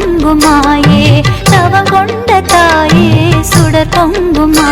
பொங்குமாயே தவம் கொண்ட தாயே சுடர் பொங்குமா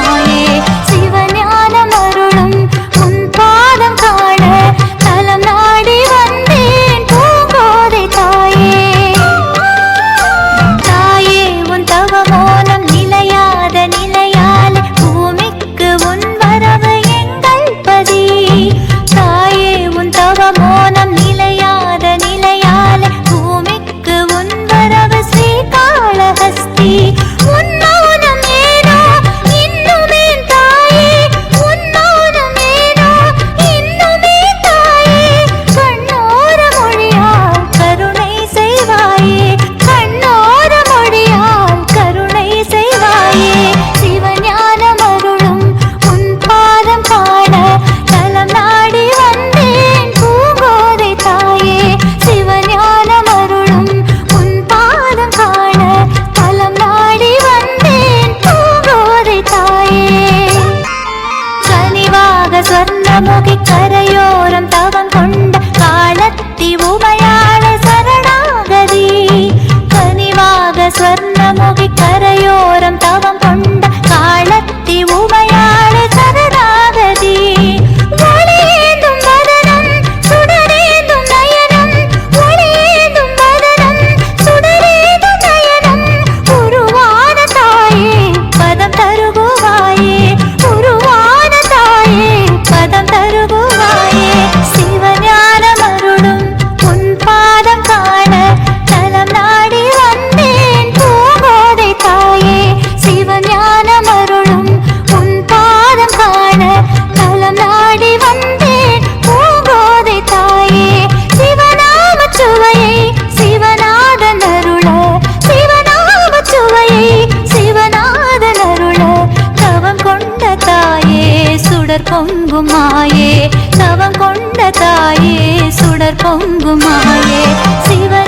நமக்கு பொங்கும் மாயே தவம் கொண்ட தாயே சுடர் சிவன்